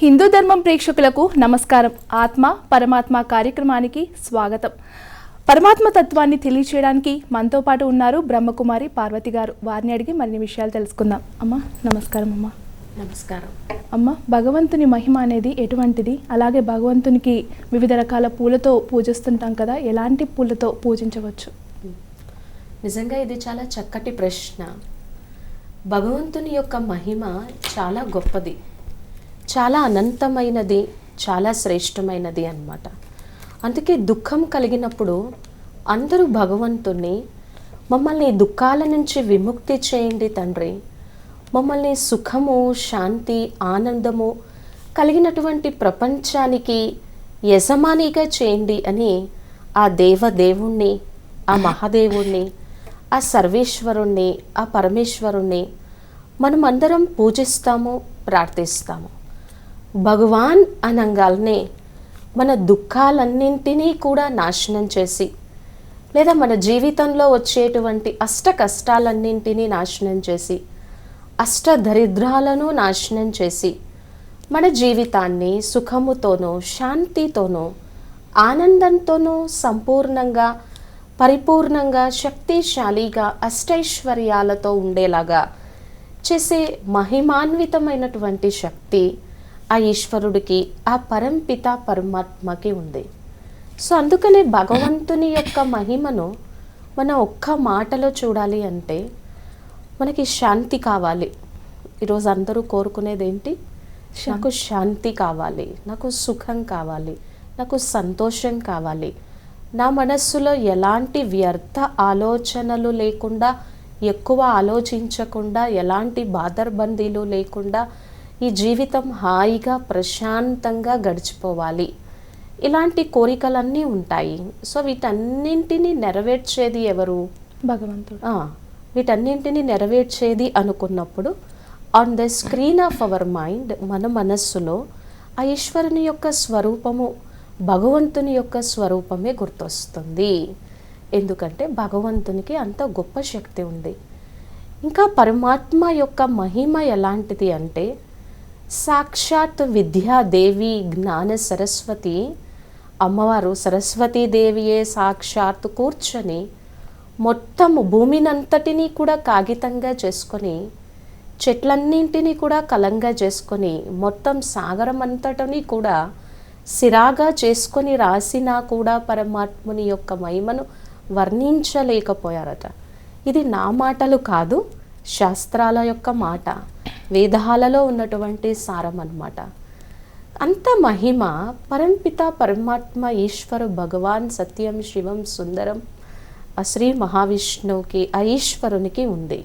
హిందూ ధర్మం ప్రేక్షకులకు నమస్కారం. ఆత్మ పరమాత్మ కార్యక్రమానికి స్వాగతం. పరమాత్మ తత్వాన్ని తెలియచేయడానికి మనతో పాటు ఉన్నారు బ్రహ్మకుమారి పార్వతి గారు. వారిని అడిగి మరిన్ని విషయాలు తెలుసుకుందాం. అమ్మ నమస్కారం అమ్మ. నమస్కారం. అమ్మ భగవంతుని మహిమ అనేది ఎటువంటిది? అలాగే భగవంతునికి వివిధ రకాల పూలతో పూజిస్తుంటాం కదా ఎలాంటి పూలతో పూజించవచ్చు? నిజంగా ఇది చాలా చక్కటి ప్రశ్న. భగవంతుని యొక్క మహిమ చాలా గొప్పది. చాలా అనంతమైనది చాలా శ్రేష్టమైనది అన్నమాట. అందుకే దుఃఖం కలిగినప్పుడు అందరూ భగవంతుణ్ణి మమ్మల్ని దుఃఖాల నుంచి విముక్తి చేయండి తండ్రి. మమ్మల్ని సుఖము శాంతి ఆనందము కలిగినటువంటి ప్రపంచానికి యజమానిగా చేయండి అని ఆ దేవదేవుణ్ణి ఆ మహాదేవుణ్ణి ఆ సర్వేశ్వరుణ్ణి ఆ పరమేశ్వరుణ్ణి మనం అందరం పూజిస్తాము ప్రార్థిస్తాము. భగవాన్ అనంగాల్నే మన దుఃఖాలన్నింటినీ కూడా నాశనం చేసి లేదా మన జీవితంలో వచ్చేటువంటి అష్ట కష్టాలన్నింటినీ నాశనం చేసి అష్ట దరిద్రాలను నాశనం చేసి మన జీవితాన్ని సుఖముతోనూ శాంతితోనూ ఆనందంతోనూ సంపూర్ణంగా పరిపూర్ణంగా శక్తిశాలిగా అష్టైశ్వర్యాలతో ఉండేలాగా చేసే మహిమాన్వితమైనటువంటి శక్తి ఆ ఈశ్వరుడికి ఆ పరంపిత పరమాత్మకి ఉంది. సో అందుకనే భగవంతుని యొక్క మహిమను మనం ఒక్క మాటలో చూడాలి అంటే మనకి శాంతి కావాలి. ఈరోజు అందరూ కోరుకునేది ఏంటి? నాకు శాంతి కావాలి నాకు సుఖం కావాలి నాకు సంతోషం కావాలి. నా మనస్సులో ఎలాంటి వ్యర్థ ఆలోచనలు లేకుండా ఎక్కువ ఆలోచించకుండా ఎలాంటి బాదర్బందీలు లేకుండా ఈ జీవితం హాయిగా ప్రశాంతంగా గడిచిపోవాలి. ఇలాంటి కోరికలన్నీ ఉంటాయి. సో వీటన్నింటినీ నెరవేర్చేది ఎవరు? భగవంతుడు. వీటన్నింటినీ నెరవేర్చేది అనుకున్నప్పుడు on the screen of our mind మన మనస్సులో ఆ ఈశ్వరుని యొక్క స్వరూపము భగవంతుని యొక్క స్వరూపమే గుర్తొస్తుంది. ఎందుకంటే భగవంతునికి అంత గొప్ప శక్తి ఉంది. ఇంకా పరమాత్మ యొక్క మహిమ ఎలాంటిది అంటే సాక్షాత్ విద్యాదేవి జ్ఞాన సరస్వతి. అమ్మవారు సరస్వతీదేవియే సాక్షాత్ కూర్చొని మొత్తం భూమినంతటినీ కూడా కాగితంగా చేసుకొని చెట్లన్నింటినీ కూడా కలంగా చేసుకొని మొత్తం సాగరం అంతటిని కూడా సిరాగా చేసుకొని రాసినా కూడా పరమాత్ముని యొక్క మహిమను వర్ణించలేకపోయారట. ఇది నా మాటలు కాదు శాస్త్రాల యొక్క మాట. వేదాలలో ఉన్నటువంటి సారం అనమాట అంత మహిమ పరంపిత పరమాత్మ ఈశ్వర భగవాన్ సత్యం శివం సుందరం ఆ శ్రీ మహావిష్ణువుకి ఆ ఈశ్వరునికి ఉంది.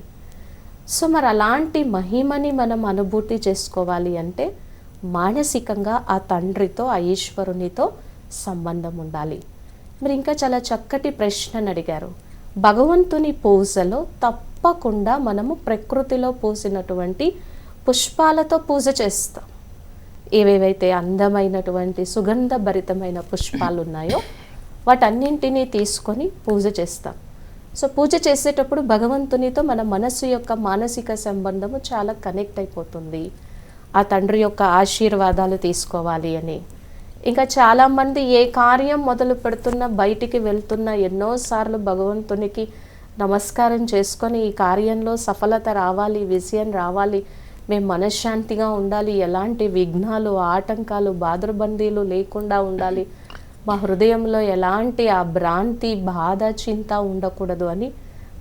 సో మరి అలాంటి మహిమని మనం అనుభూతి చేసుకోవాలి అంటే మానసికంగా ఆ తండ్రితో ఆ ఈశ్వరునితో సంబంధం ఉండాలి. మరి ఇంకా చాలా చక్కటి ప్రశ్నను అడిగారు. భగవంతుని పూజలో తప్పకుండా మనము ప్రకృతిలో పూసినటువంటి పుష్పాలతో పూజ చేస్తాం. ఏవేవైతే అందమైనటువంటి సుగంధభరితమైన పుష్పాలు ఉన్నాయో వాటన్నింటినీ తీసుకొని పూజ చేస్తాం. సో పూజ చేసేటప్పుడు భగవంతునితో మన మనస్సు యొక్క మానసిక సంబంధము చాలా కనెక్ట్ అయిపోతుంది. ఆ తండ్రి యొక్క ఆశీర్వాదాలు తీసుకోవాలి అని. ఇంకా చాలామంది ఏ కార్యం మొదలు పెడుతున్నా బయటికి వెళ్తున్నా ఎన్నోసార్లు భగవంతునికి నమస్కారం చేసుకొని ఈ కార్యంలో సఫలత రావాలి విజయం రావాలి మేము మనశ్శాంతిగా ఉండాలి ఎలాంటి విఘ్నాలు ఆటంకాలు బాధరబందీలు లేకుండా ఉండాలి. మా హృదయంలో ఎలాంటి ఆ భ్రాంతి బాధ చింత ఉండకూడదు అని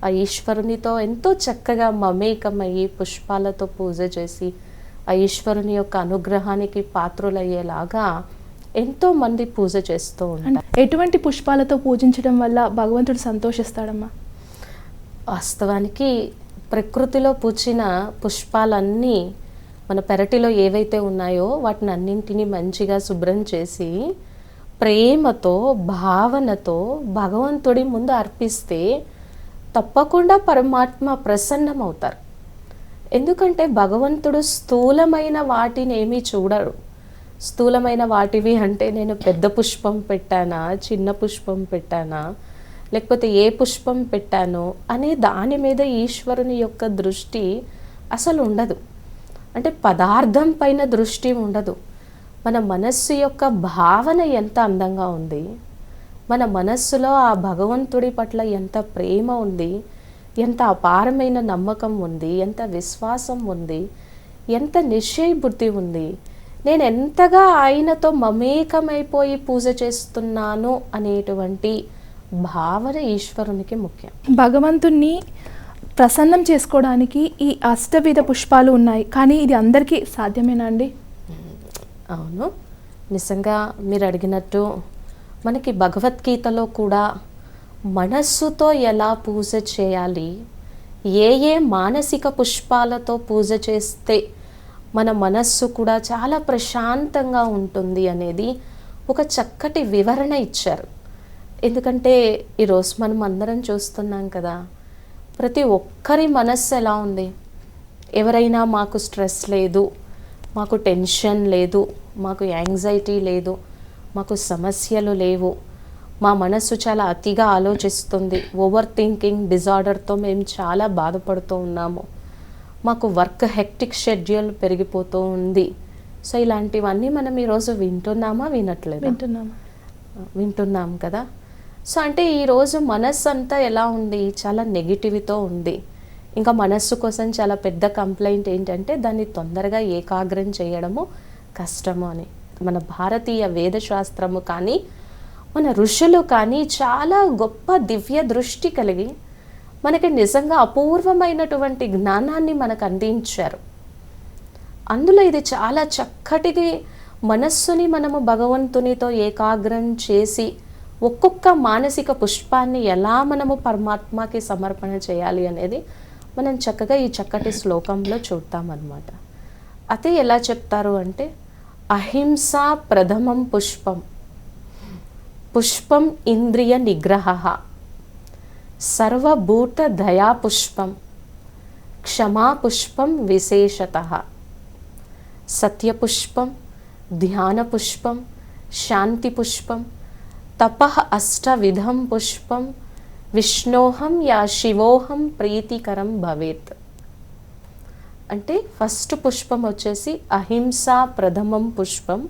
ఆ ఈశ్వరునితో ఎంతో చక్కగా మమేకమయ్యి పుష్పాలతో పూజ చేసి ఆ ఈశ్వరుని యొక్క అనుగ్రహానికి పాత్రులయ్యేలాగా ఎంతో మంది పూజ చేస్తూ ఉంటారు. ఎటువంటి పుష్పాలతో పూజించడం వల్ల భగవంతుడు సంతోషిస్తాడమ్మా? వాస్తవానికి ప్రకృతిలో పూచిన పుష్పాలన్నీ మన పెరటిలో ఏవైతే ఉన్నాయో వాటిని అన్నింటినీ మంచిగా శుభ్రం చేసి ప్రేమతో భావనతో భగవంతుడి ముందు అర్పిస్తే తప్పకుండా పరమాత్మ ప్రసన్నమవుతారు. ఎందుకంటే భగవంతుడు స్థూలమైన వాటిని ఏమీ చూడడు స్థూలమైన వాటివి అంటే నేను పెద్ద పుష్పం పెట్టానా చిన్న పుష్పం పెట్టానా లేకపోతే ఏ పుష్పం పెట్టానో అనే దాని మీద ఈశ్వరుని యొక్క దృష్టి అసలు ఉండదు. అంటే పదార్థం పైన దృష్టి ఉండదు. మన మనస్సు యొక్క భావన ఎంత అందంగా ఉంది మన మనస్సులో ఆ భగవంతుడి పట్ల ఎంత ప్రేమ ఉంది ఎంత అపారమైన నమ్మకం ఉంది ఎంత విశ్వాసం ఉంది ఎంత నిశ్చయ బుద్ధి ఉంది నేను ఎంతగా ఆయనతో మమేకమైపోయి పూజ చేస్తున్నాను అనేటువంటి భావన ఈశ్వరునికి ముఖ్యం. భగవంతుణ్ణి ప్రసన్నం చేసుకోవడానికి ఈ అష్టవిధ పుష్పాలు ఉన్నాయి. కానీ ఇది అందరికీ సాధ్యమేనా అండి? అవును. నిజంగా మీరు అడిగినట్టు మనకి భగవద్గీతలో కూడా మనస్సుతో ఎలా పూజ చేయాలి ఏ ఏ మానసిక పుష్పాలతో పూజ చేస్తే మన మనస్సు కూడా చాలా ప్రశాంతంగా ఉంటుంది అనేది ఒక చక్కటి వివరణ ఇచ్చారు. ఎందుకంటే ఈరోజు మనం అందరం చూస్తున్నాం కదా ప్రతి ఒక్కరి మనస్సు ఎలా ఉంది? ఎవరైనా మాకు స్ట్రెస్ లేదు మాకు టెన్షన్ లేదు మాకు యాంగ్జైటీ లేదు మాకు సమస్యలు లేవు మా మనస్సు చాలా అతిగా ఆలోచిస్తుంది ఓవర్ థింకింగ్ డిజార్డర్తో మేము చాలా బాధపడుతూ ఉన్నాము మాకు వర్క్ హెక్టిక్ షెడ్యూల్ పెరిగిపోతూ ఉంది. సో ఇలాంటివన్నీ మనం ఈరోజు వింటున్నామా వినట్లేదా? వింటున్నాము. వింటున్నాం కదా? సో అంటే ఈరోజు మనస్సు అంతా ఎలా ఉంది? చాలా నెగిటివ్తో ఉంది. ఇంకా మనస్సు కోసం చాలా పెద్ద కంప్లైంట్ ఏంటంటే దాన్ని తొందరగా ఏకాగ్రం చేయడము కష్టము అని. మన భారతీయ వేదశాస్త్రము కానీ మన ఋషులు కానీ చాలా గొప్ప దివ్య దృష్టి కలిగి మనకి నిజంగా అపూర్వమైనటువంటి జ్ఞానాన్ని మనకు అందించారు. అందులో ఇది చాలా చక్కటిది మనస్సుని మనము భగవంతునితో ఏకాగ్రం చేసి ఒక్కొక్క మానసిక పుష్పాన్ని ఎలా మనము పరమాత్మకి సమర్పణ చేయాలి అనేది మనం చక్కగా ఈ చక్కటి శ్లోకంలో చూడతామన్నమాట అదే ఎలా చెప్తారు అంటే అహింస ప్రథమం పుష్పం. పుష్పం ఇంద్రియ నిగ్రహ. సర్వభూత దయా పుష్పం. క్షమా పుష్పం విశేషత. సత్యపుష్పం ధ్యానపుష్పం శాంతిపుష్పం తప అష్టవిధం పుష్పం విష్ణోహం యా శివోహం ప్రీతికరం భవేత్. అంటే ఫస్ట్ పుష్పం వచ్చేసి అహింస ప్రథమం పుష్పం.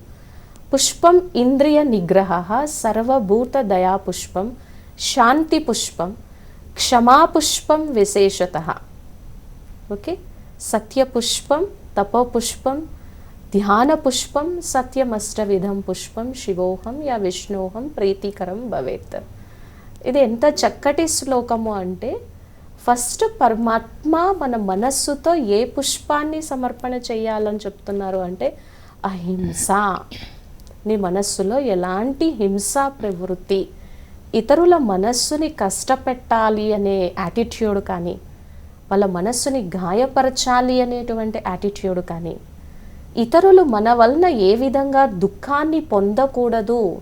పుష్పం ఇంద్రియ నిగ్రహ సర్వభూత దయా పుష్పం శాంతి పుష్పం క్షమాపుష్పం విశేషత. ఓకే? సత్యపుష్పం తపోపుష్పం ధ్యాన పుష్పం సత్యమష్టవిధం పుష్పం శివోహం యా విష్ణోహం ప్రీతికరం భవేత్. ఇది ఎంత చక్కటి శ్లోకము అంటే ఫస్ట్ పరమాత్మ మన మనస్సుతో ఏ పుష్పాన్ని సమర్పణ చేయాలని చెప్తున్నారు అంటే అహింస. నీ మనస్సులో ఎలాంటి హింసా ప్రవృత్తి ఇతరుల మనస్సుని కష్టపెట్టాలి అనే యాటిట్యూడ్ కానీ వాళ్ళ మనస్సుని గాయపరచాలి అనేటువంటి యాటిట్యూడ్ కానీ ఇతరులు మన వలన ఏ విధంగా దుఃఖాన్ని పొందకూడదు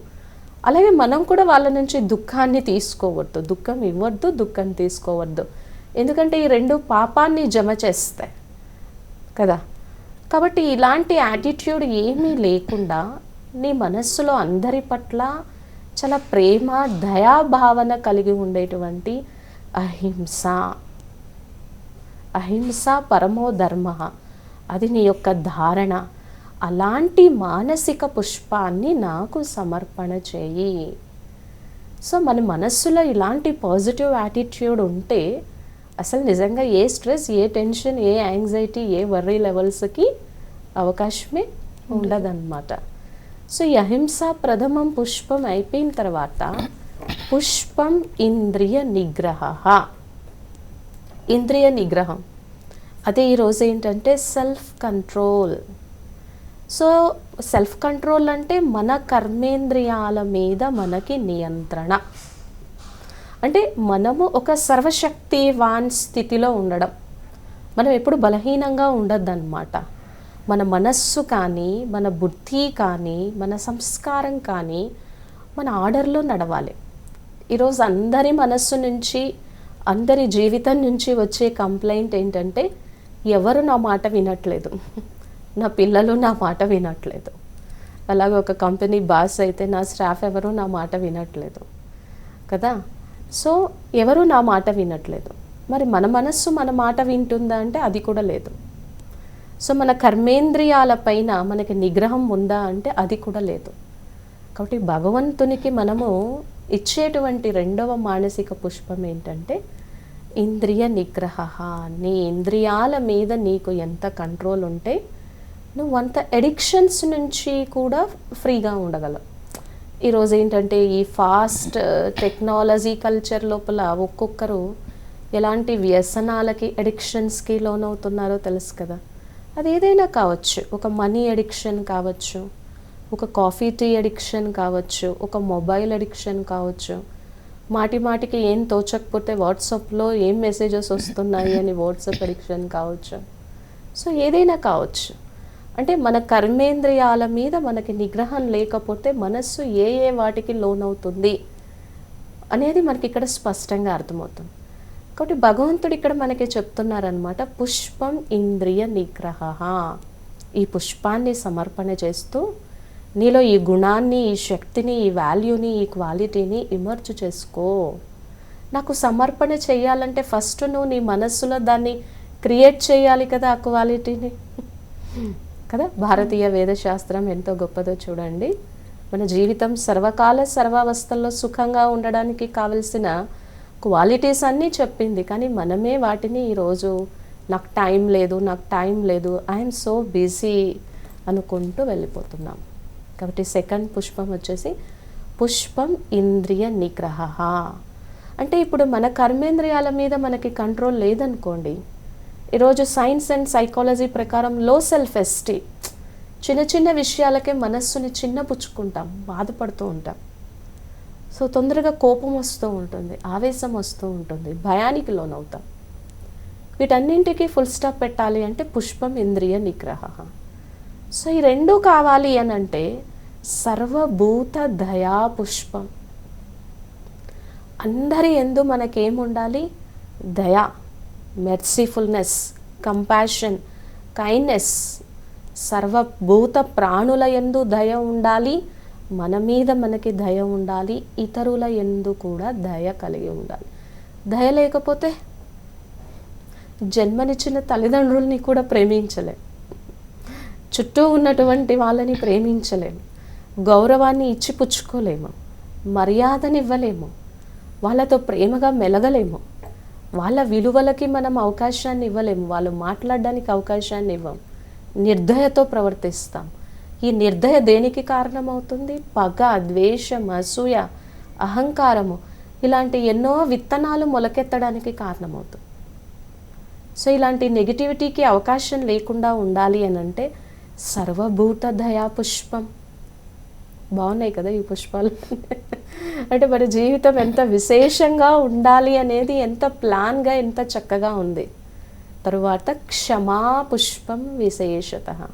అలాగే మనం కూడా వాళ్ళ నుంచి దుఃఖాన్ని తీసుకోవద్దు. దుఃఖం ఇవ్వద్దు దుఃఖం తీసుకోవద్దు. ఎందుకంటే ఈ రెండు పాపాన్ని జమ చేస్తాయి కదా. కాబట్టి ఇలాంటి యాటిట్యూడ్ ఏమీ లేకుండా నీ మనస్సులో అందరి పట్ల చాలా ప్రేమ దయాభావన కలిగి ఉండేటువంటి అహింస. అహింస పరమో ధర్మ. అది నీ యొక్క ధారణ. అలాంటి మానసిక పుష్పాన్ని నాకు సమర్పణ చేయి. సో మన మనస్సులో ఇలాంటి పాజిటివ్ యాటిట్యూడ్ ఉంటే అసలు నిజంగా ఏ స్ట్రెస్ ఏ టెన్షన్ ఏ యాంగ్జైటీ ఏ వర్రీ లెవెల్స్కి అవకాశమే ఉండదన్నమాట. సో ఈ అహింస ప్రథమం పుష్పం అయిపోయిన తర్వాత పుష్పం ఇంద్రియ నిగ్రహ. ఇంద్రియ నిగ్రహం. అదే ఈరోజు ఏంటంటే self control so self control అంటే మన కర్మేంద్రియాల మీద మనకి నియంత్రణ. అంటే మనము ఒక సర్వశక్తివాన్ స్థితిలో ఉండడం. మనం ఎప్పుడు బలహీనంగా ఉండద్దన్నమాట. మన మనస్సు కానీ మన బుద్ధి కానీ మన సంస్కారం కానీ మన ఆర్డర్లో నడవాలి. ఈరోజు అందరి మనస్సు నుంచి అందరి జీవితం నుంచి వచ్చే కంప్లైంట్ ఏంటంటే ఎవరు నా మాట వినట్లేదు. నా పిల్లలు నా మాట వినట్లేదు. అలాగే ఒక కంపెనీ బాస్ అయితే నా స్టాఫ్ ఎవరు నా మాట వినట్లేదు. కదా? సో ఎవరు నా మాట వినట్లేదు. మరి మన మనస్సు మన మాట వింటుందా అంటే అది కూడా లేదు. సో మన కర్మేంద్రియాల పైన మనకి నిగ్రహం ఉందా అంటే అది కూడా లేదు. కాబట్టి భగవంతునికి మనము ఇచ్చేటువంటి రెండవ మానసిక పుష్పం ఏంటంటే ఇంద్రియ నిగ్రహ నీ ఇంద్రియాల మీద నీకు ఎంత కంట్రోల్ ఉంటే నువ్వు అంత ఎడిక్షన్స్ నుంచి కూడా ఫ్రీగా ఉండగలవు. ఈరోజు ఏంటంటే ఈ ఫాస్ట్ టెక్నాలజీ కల్చర్ లోపల ఒక్కొక్కరు ఎలాంటి వ్యసనాలకి ఎడిక్షన్స్కి లోనవుతున్నారో తెలుసు కదా. అది ఏదైనా కావచ్చు. ఒక మనీ అడిక్షన్ కావచ్చు ఒక కాఫీ టీ అడిక్షన్ కావచ్చు ఒక మొబైల్ అడిక్షన్ కావచ్చు మాటి మాటికి ఏం తోచకపోతే వాట్సాప్లో ఏం మెసేజెస్ వస్తున్నాయి అని వాట్సాప్ ఎడిక్షన్ కావచ్చు. సో ఏదైనా కావచ్చు. అంటే మన కర్మేంద్రియాల మీద మనకి నిగ్రహం లేకపోతే మనస్సు ఏ ఏ వాటికి లోనవుతుంది అనేది మనకి ఇక్కడ స్పష్టంగా అర్థమవుతుంది. కాబట్టి భగవంతుడు ఇక్కడ మనకి చెప్తున్నారనమాట పుష్పం ఇంద్రియ నిగ్రహ. ఈ పుష్పాన్ని సమర్పణ చేస్తూ నీలో ఈ గుణాన్ని ఈ శక్తిని ఈ వాల్యూని ఈ క్వాలిటీని ఇమర్చు చేసుకో. నాకు సమర్పణ చేయాలంటే ఫస్ట్ నువ్వు నీ మనస్సులో దాన్ని క్రియేట్ చేయాలి కదా ఆ క్వాలిటీని కదా? భారతీయ వేదశాస్త్రం ఎంతో గొప్పదో చూడండి. మన జీవితం సర్వకాల సర్వావస్థల్లో సుఖంగా ఉండడానికి కావలసిన క్వాలిటీస్ అన్నీ చెప్పింది. కానీ మనమే వాటిని ఈరోజు నాకు టైం లేదు నాకు టైం లేదు ఐఎమ్ సో బిజీ అనుకుంటూ వెళ్ళిపోతున్నాం. కాబట్టి సెకండ్ పుష్పం వచ్చేసి పుష్పం ఇంద్రియ నిగ్రహ అంటే ఇప్పుడు మన కర్మేంద్రియాల మీద మనకి కంట్రోల్ లేదనుకోండి ఈరోజు సైన్స్ అండ్ సైకాలజీ ప్రకారం లో సెల్ఫ్ ఎస్టీ చిన్న చిన్న విషయాలకే మనస్సుని చిన్నపుచ్చుకుంటాం బాధపడుతూ ఉంటాం. సో తొందరగా కోపం వస్తూ ఉంటుంది ఆవేశం వస్తూ ఉంటుంది భయానికి లోనవుతాం. వీటన్నింటికి ఫుల్ స్టాప్ పెట్టాలి అంటే పుష్పం ఇంద్రియ నిగ్రహ సో ఈ రెండు కావాలి అని అంటే సర్వభూత దయా పుష్పం అందరి ఎందు మనకేముండాలి? దయ మెర్సిఫుల్నెస్ కంపాషన్ కైండ్నెస్ సర్వభూత ప్రాణుల ఎందు దయ ఉండాలి మన మీద మనకి దయ ఉండాలి ఇతరుల ఎందు కూడా దయ కలిగి ఉండాలి. దయ లేకపోతే జన్మనిచ్చిన తల్లిదండ్రుల్ని కూడా ప్రేమించలేం. చుట్టూ ఉన్నటువంటి వాళ్ళని ప్రేమించలేము గౌరవాన్ని ఇచ్చి పుచ్చుకోలేము మర్యాదనివ్వలేము వాళ్ళతో ప్రేమగా మెలగలేము వాళ్ళ విలువలకి మనం అవకాశాన్ని ఇవ్వలేము వాళ్ళు మాట్లాడడానికి అవకాశాన్ని ఇవ్వం నిర్దయతో ప్రవర్తిస్తాం. ఈ నిర్దయ దేనికి కారణమవుతుంది? పగ ద్వేషం అసూయ అహంకారము ఇలాంటి ఎన్నో విత్తనాలు మొలకెత్తడానికి కారణమవుతుంది. సో ఇలాంటి నెగిటివిటీకి అవకాశం లేకుండా ఉండాలి అని అంటే సర్వభూత దయా పుష్పం బాగున్నాయి కదా ఈ పుష్పాలు? అంటే మన జీవితం ఎంత విశేషంగా ఉండాలి అనేది ఎంత ప్లాన్గా ఎంత చక్కగా ఉంది? తరువాత క్షమా పుష్పం విశేషత.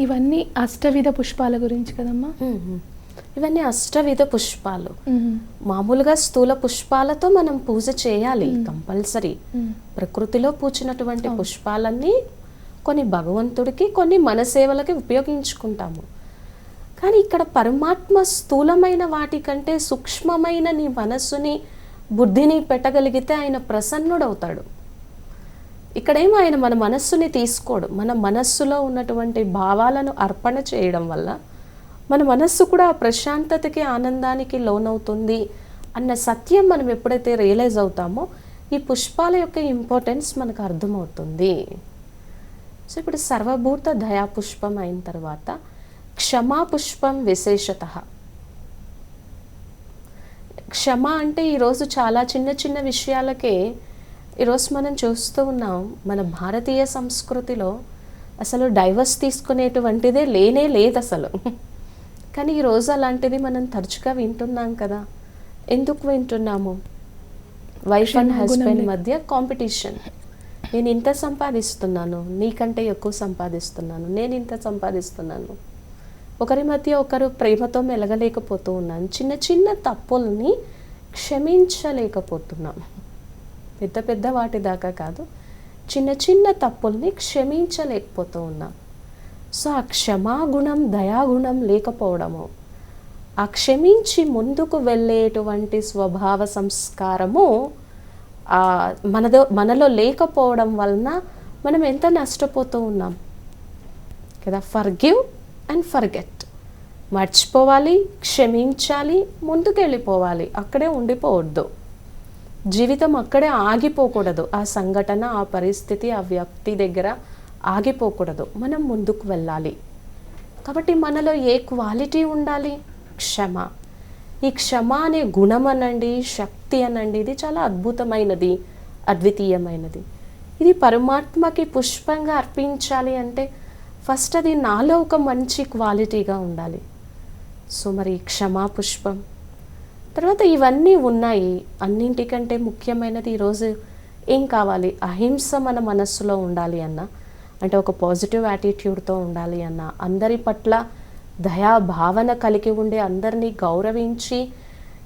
ఇవన్నీ అష్టవిధ పుష్పాల గురించి కదమ్మా? ఇవన్నీ అష్టవిధ పుష్పాలు. మామూలుగా స్థూల పుష్పాలతో మనం పూజ చేయాలి కంపల్సరీ. ప్రకృతిలో పూచినటువంటి పుష్పాలన్నీ కొన్ని భగవంతుడికి కొన్ని మన సేవలకి ఉపయోగించుకుంటాము. కానీ ఇక్కడ పరమాత్మ స్థూలమైన వాటికంటే సూక్ష్మమైన నీ మనస్సుని బుద్ధిని పెట్టగలిగితే ఆయన ప్రసన్నుడవుతాడు. ఇక్కడేమో ఆయన మన మనస్సుని తీసుకోడు. మన మనస్సులో ఉన్నటువంటి భావాలను అర్పణ చేయడం వల్ల మన మనస్సు కూడా ఆ ప్రశాంతతకి ఆనందానికి లోనవుతుంది అన్న సత్యం మనం ఎప్పుడైతే రియలైజ్ అవుతామో ఈ పుష్పాల యొక్క ఇంపార్టెన్స్ మనకు అర్థమవుతుంది. సో ఇప్పుడు సర్వభూత దయా పుష్పం అయిన తర్వాత క్షమా పుష్పం విశేషత. క్షమ అంటే ఈరోజు చాలా చిన్న చిన్న విషయాలకే ఈరోజు మనం చూస్తూ ఉన్నాం. మన భారతీయ సంస్కృతిలో అసలు డైవర్స్ తీసుకునేటువంటిదే లేనే లేదు అసలు కానీ ఈరోజు అలాంటిది మనం తరచుగా వింటున్నాం కదా. ఎందుకు వింటున్నాము? Wife and husband. మధ్య కాంపిటీషన్ నేను ఇంత సంపాదిస్తున్నాను నీకంటే ఎక్కువ సంపాదిస్తున్నాను నేను ఇంత సంపాదిస్తున్నాను. ఒకరి మధ్య ఒకరు ప్రేమతో మెలగలేకపోతూ ఉన్నాను చిన్న చిన్న తప్పుల్ని క్షమించలేకపోతున్నాం. పెద్ద పెద్ద వాటి దాకా కాదు చిన్న చిన్న తప్పుల్ని క్షమించలేకపోతూ ఉన్నాం సో ఆ క్షమాగుణం దయాగుణం లేకపోవడము ఆ క్షమించి ముందుకు వెళ్ళేటువంటి స్వభావ సంస్కారము మనదో మనలో లేకపోవడం వలన మనం ఎంత నష్టపోతూ ఉన్నాం. కదా ఫర్గివ్ అండ్ ఫర్గెట్ మర్చిపోవాలి క్షమించాలి ముందుకెళ్ళిపోవాలి. అక్కడే ఉండిపోవద్దు. జీవితం అక్కడే ఆగిపోకూడదు. ఆ సంఘటన ఆ పరిస్థితి ఆ వ్యక్తి దగ్గర ఆగిపోకూడదు. మనం ముందుకు వెళ్ళాలి. కాబట్టి మనలో ఏ క్వాలిటీ ఉండాలి? క్షమ. ఈ క్షమ అనే గుణం అనండి శక్తి అనండి ఇది చాలా అద్భుతమైనది అద్వితీయమైనది. ఇది పరమాత్మకి పుష్పంగా అర్పించాలి అంటే ఫస్ట్ అది నాలో ఒక మంచి క్వాలిటీగా ఉండాలి. సో మరి క్షమా పుష్పం తర్వాత ఇవన్నీ ఉన్నాయి. అన్నింటికంటే ముఖ్యమైనది ఈరోజు ఏం కావాలి? అహింస మన మనస్సులో ఉండాలి అన్న అంటే ఒక పాజిటివ్ యాటిట్యూడ్తో ఉండాలి అన్న అందరి పట్ల దయా భావన కలిగి ఉండి అందరినీ గౌరవించి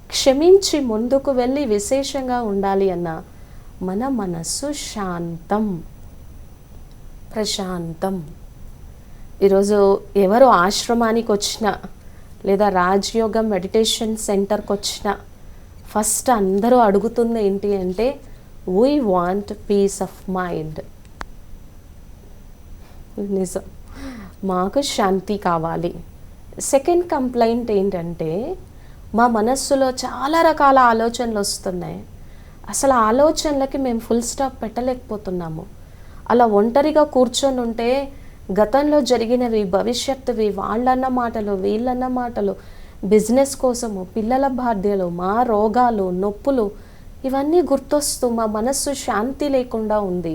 క్షమించి ముందుకు వెళ్ళి విశేషంగా ఉండాలి అన్న మన మనస్సు శాంతం ప్రశాంతం. ఈరోజు ఎవరు ఆశ్రమానికి వచ్చినా లేదా రాజయోగం మెడిటేషన్ సెంటర్కి వచ్చినా ఫస్ట్ అందరూ అడుగుతుంది ఏంటి అంటే we want peace of mind నిజం. మాకు శాంతి కావాలి. సెకండ్ కంప్లైంట్ ఏంటంటే మా మనస్సులో చాలా రకాల ఆలోచనలు వస్తున్నాయి. అసలు ఆలోచనలకి మేము ఫుల్ స్టాప్ పెట్టలేకపోతున్నాము. అలా ఒంటరిగా కూర్చొని ఉంటే గతంలో జరిగినవి భవిష్యత్తువి వాళ్ళన్న మాటలు వీళ్ళన్న మాటలు బిజినెస్ కోసము పిల్లల బాధ్యలు మా రోగాలు నొప్పులు ఇవన్నీ గుర్తొస్తూ మా మనస్సు శాంతి లేకుండా ఉంది.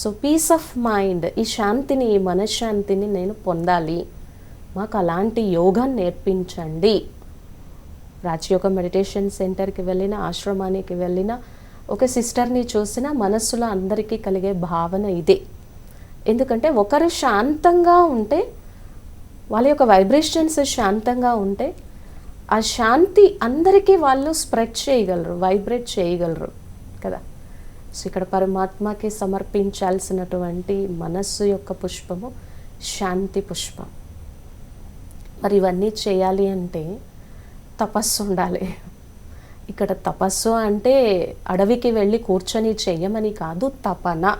సో పీస్ ఆఫ్ మైండ్ ఈ శాంతిని ఈ మనశ్శాంతిని నేను పొందాలి. మాకు అలాంటి యోగా నేర్పించండి. రాజయోగ మెడిటేషన్ సెంటర్కి వెళ్ళిన ఆశ్రమానికి వెళ్ళిన ఒక సిస్టర్ని చూసిన మనస్సులో అందరికీ కలిగే భావన ఇదే. ఎందుకంటే ఒకరు శాంతంగా ఉంటే వాళ్ళ యొక్క వైబ్రేషన్స్ శాంతంగా ఉంటే ఆ శాంతి అందరికీ వాళ్ళు స్ప్రెడ్ చేయగలరు వైబ్రేట్ చేయగలరు కదా? సో ఇక్కడ పరమాత్మకి సమర్పించాల్సినటువంటి మనస్సు యొక్క పుష్పము శాంతి పుష్పం. మరి ఇవన్నీ చేయాలి అంటే తపస్సు ఉండాలి. ఇక్కడ తపస్సు అంటే అడవికి వెళ్ళి కూర్చొని చెయ్యమని కాదు తపన.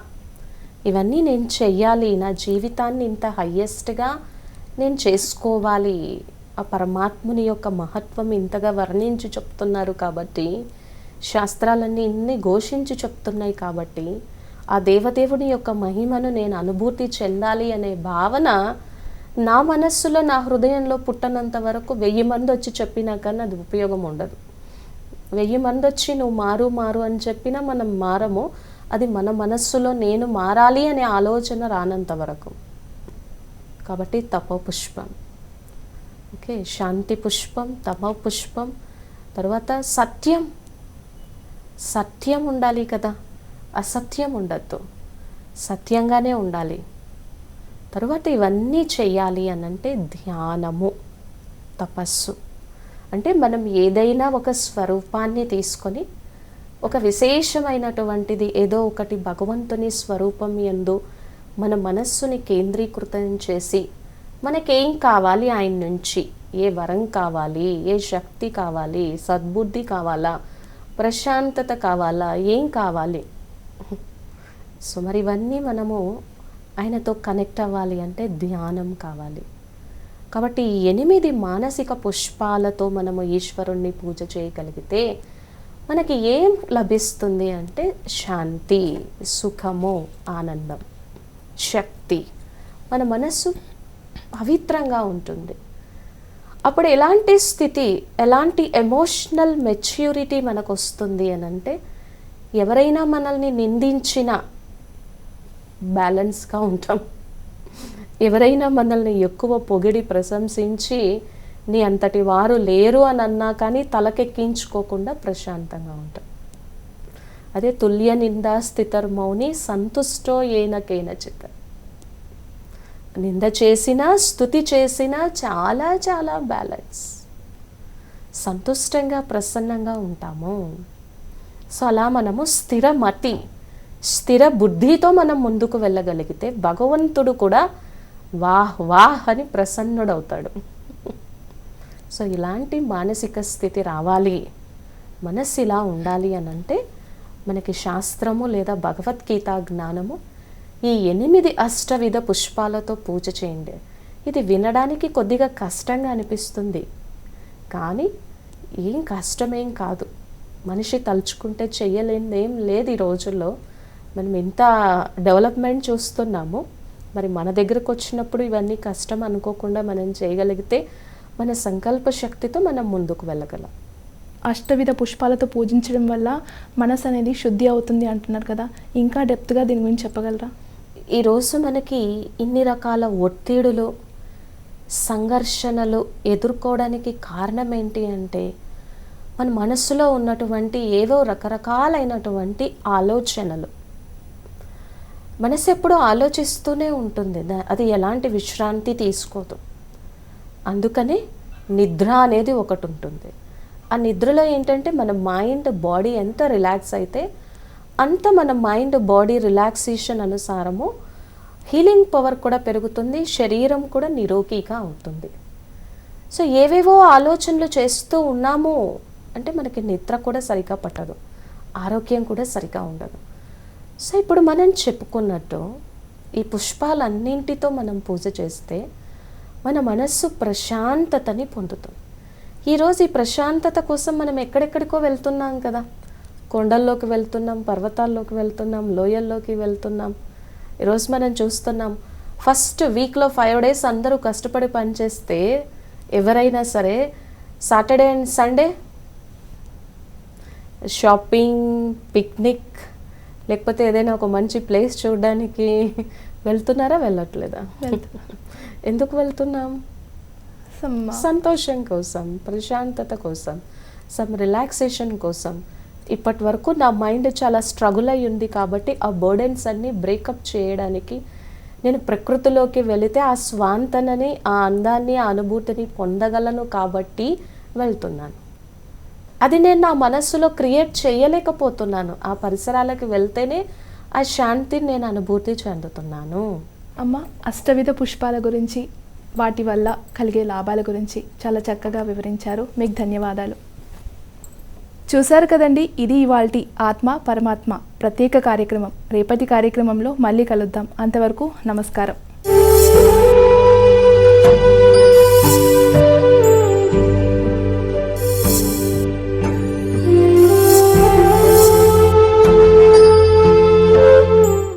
ఇవన్నీ నేను చెయ్యాలి. నా జీవితాన్ని ఇంత హయ్యెస్ట్గా నేను చేసుకోవాలి. ఆ పరమాత్ముని యొక్క మహత్వం ఇంతగా వర్ణించి చెప్తున్నారు కాబట్టి శాస్త్రాలన్నీ ఇన్ని ఘోషించి చెప్తున్నాయి కాబట్టి ఆ దేవదేవుని యొక్క మహిమను నేను అనుభూతి చెందాలి అనే భావన నా మనస్సులో నా హృదయంలో పుట్టనంత వరకు వెయ్యి మంది వచ్చి చెప్పినా కానీ అది ఉపయోగం ఉండదు. వెయ్యి మంది వచ్చి నువ్వు మారు మారు అని చెప్పినా మనం మారము. అది మన మనస్సులో నేను మారాలి అనే ఆలోచన రానంత వరకు. కాబట్టి తపో పుష్పం. ఓకే శాంతి పుష్పం తపో పుష్పం. తర్వాత సత్యం. సత్యం ఉండాలి కదా. అసత్యం ఉండద్దు. సత్యంగానే ఉండాలి. తర్వాత ఇవన్నీ చేయాలి అనంటే ధ్యానము తపస్సు. అంటే మనం ఏదైనా ఒక స్వరూపాన్ని తీసుకొని ఒక విశేషమైనటువంటిది ఏదో ఒకటి భగవంతుని స్వరూపం ఎందు మన మనస్సుని కేంద్రీకృతం చేసి మనకేం కావాలి ఆయన నుంచి? ఏ వరం కావాలి? ఏ శక్తి కావాలి? సద్బుద్ధి కావాలా? ప్రశాంతత కావాలా? ఏం కావాలి? సో మరి ఇవన్నీ మనము ఆయనతో కనెక్ట్ అవ్వాలి అంటే ధ్యానం కావాలి. కాబట్టి ఎనిమిది మానసిక పుష్పాలతో మనము ఈశ్వరుణ్ణి పూజ చేయగలిగితే మనకి ఏం లభిస్తుంది అంటే శాంతి సుఖము ఆనందం శక్తి. మన మనస్సు పవిత్రంగా ఉంటుంది. అప్పుడు ఎలాంటి స్థితి ఎలాంటి ఎమోషనల్ మెచ్యూరిటీ మనకు వస్తుంది అని అంటే ఎవరైనా మనల్ని నిందించిన బ్యాలెన్స్గా ఉంటాం. ఎవరైనా మనల్ని ఎక్కువ పొగిడి ప్రశంసించి నీ అంతటి వారు లేరు అని అన్నా కానీ తలకెక్కించుకోకుండా ప్రశాంతంగా ఉంటాం అదే తుల్య నిందా స్థితర్మౌని సంతుష్టో ఏనకేన చిత్త నింద చేసినా స్థుతి చేసినా చాలా చాలా బ్యాలెన్స్. సంతుష్టంగా ప్రసన్నంగా ఉంటాము. సో అలా మనము స్థిరమతి స్థిర బుద్ధితో మనం ముందుకు వెళ్ళగలిగితే భగవంతుడు కూడా వాహ్ వాహ్ అని ప్రసన్నుడవుతాడు. సో ఇలాంటి మానసిక స్థితి రావాలి. మనస్సు ఇలా ఉండాలి అని అంటే మనకి శాస్త్రము లేదా భగవద్గీత జ్ఞానము ఈ ఎనిమిది అష్టవిధ పుష్పాలతో పూజ చేయండి. ఇది వినడానికి కొద్దిగా కష్టంగా అనిపిస్తుంది. కానీ ఏం కష్టమేం కాదు. మనిషి తలుచుకుంటే చెయ్యలేనిది ఏం లేదు ఈ రోజుల్లో. మనం ఇంత డెవలప్మెంట్ చూస్తున్నాము మరి మన దగ్గరకు వచ్చినప్పుడు ఇవన్నీ కష్టం అనుకోకుండా మనం చేయగలిగితే మన సంకల్ప శక్తితో మనం ముందుకు వెళ్ళగలం. అష్టవిధ పుష్పాలతో పూజించడం వల్ల మనసు అనేది శుద్ధి అవుతుంది అంటున్నారు కదా. ఇంకా డెప్త్గా దీని గురించి చెప్పగలరా? ఈరోజు మనకి ఇన్ని రకాల ఒత్తిడులు సంఘర్షణలు ఎదుర్కోవడానికి కారణం ఏంటి అంటే మన మనసులో ఉన్నటువంటి ఏవో రకరకాలైనటువంటి ఆలోచనలు. మనసు ఎప్పుడూ ఆలోచిస్తూనే ఉంటుంది. అది ఎలాంటి విశ్రాంతి తీసుకోదు. అందుకనే నిద్ర అనేది ఒకటి ఉంటుంది. ఆ నిద్రలో ఏంటంటే మన మైండ్ బాడీ ఎంత రిలాక్స్ అయితే అంత మన మైండ్ బాడీ రిలాక్సేషన్ అనుసారము హీలింగ్ పవర్ కూడా పెరుగుతుంది శరీరం కూడా నిరోగిగా అవుతుంది. సో ఏవేవో ఆలోచనలు చేస్తూ ఉన్నాము అంటే మనకి నిద్ర కూడా సరిగా పట్టదు ఆరోగ్యం కూడా సరిగా ఉండదు. సో ఇప్పుడు మనం చెప్పుకున్నట్టు ఈ పుష్పాలన్నింటితో మనం పూజ చేస్తే మన మనస్సు ప్రశాంతతని పొందుతుంది. ఈరోజు ఈ ప్రశాంతత కోసం మనం ఎక్కడెక్కడికో వెళ్తున్నాం కదా. కొండల్లోకి వెళ్తున్నాం పర్వతాల్లోకి వెళ్తున్నాం లోయల్లోకి వెళ్తున్నాం. ఈరోజు మనం చూస్తున్నాం ఫస్ట్ వీక్లో ఫైవ్ డేస్ అందరూ కష్టపడి పనిచేస్తే ఎవరైనా సరే Saturday and Sunday shopping picnic లేకపోతే ఏదైనా ఒక మంచి ప్లేస్ చూడడానికి వెళ్తున్నారా వెళ్ళట్లేదా? ఎందుకు వెళ్తున్నాం? సంతోషం కోసం ప్రశాంతత కోసం సమ్ రిలాక్సేషన్ కోసం. ఇప్పటి వరకు నా మైండ్ చాలా స్ట్రగుల్ అయి ఉంది కాబట్టి ఆ బర్డెన్స్ అన్ని బ్రేకప్ చేయడానికి నేను ప్రకృతిలోకి వెళితే ఆ స్వాంతనని ఆ అందాన్ని ఆ అనుభూతిని పొందగలను కాబట్టి వెళ్తున్నాను. అది నేను నా మనస్సులో క్రియేట్ చేయలేకపోతున్నాను. ఆ పరిసరాలకు వెళ్తేనే ఆ శాంతిని నేను అనుభూతి చెందుతున్నాను. అమ్మ అష్టవిధ పుష్పాల గురించి వాటి వల్ల కలిగే లాభాల గురించి చాలా చక్కగా వివరించారు. మీకు ధన్యవాదాలు. చూశారు కదండి ఇది ఇవాల్టి ఆత్మ పరమాత్మ ప్రత్యేక కార్యక్రమం. రేపటి కార్యక్రమంలో మళ్ళీ కలుద్దాం. అంతవరకు నమస్కారం.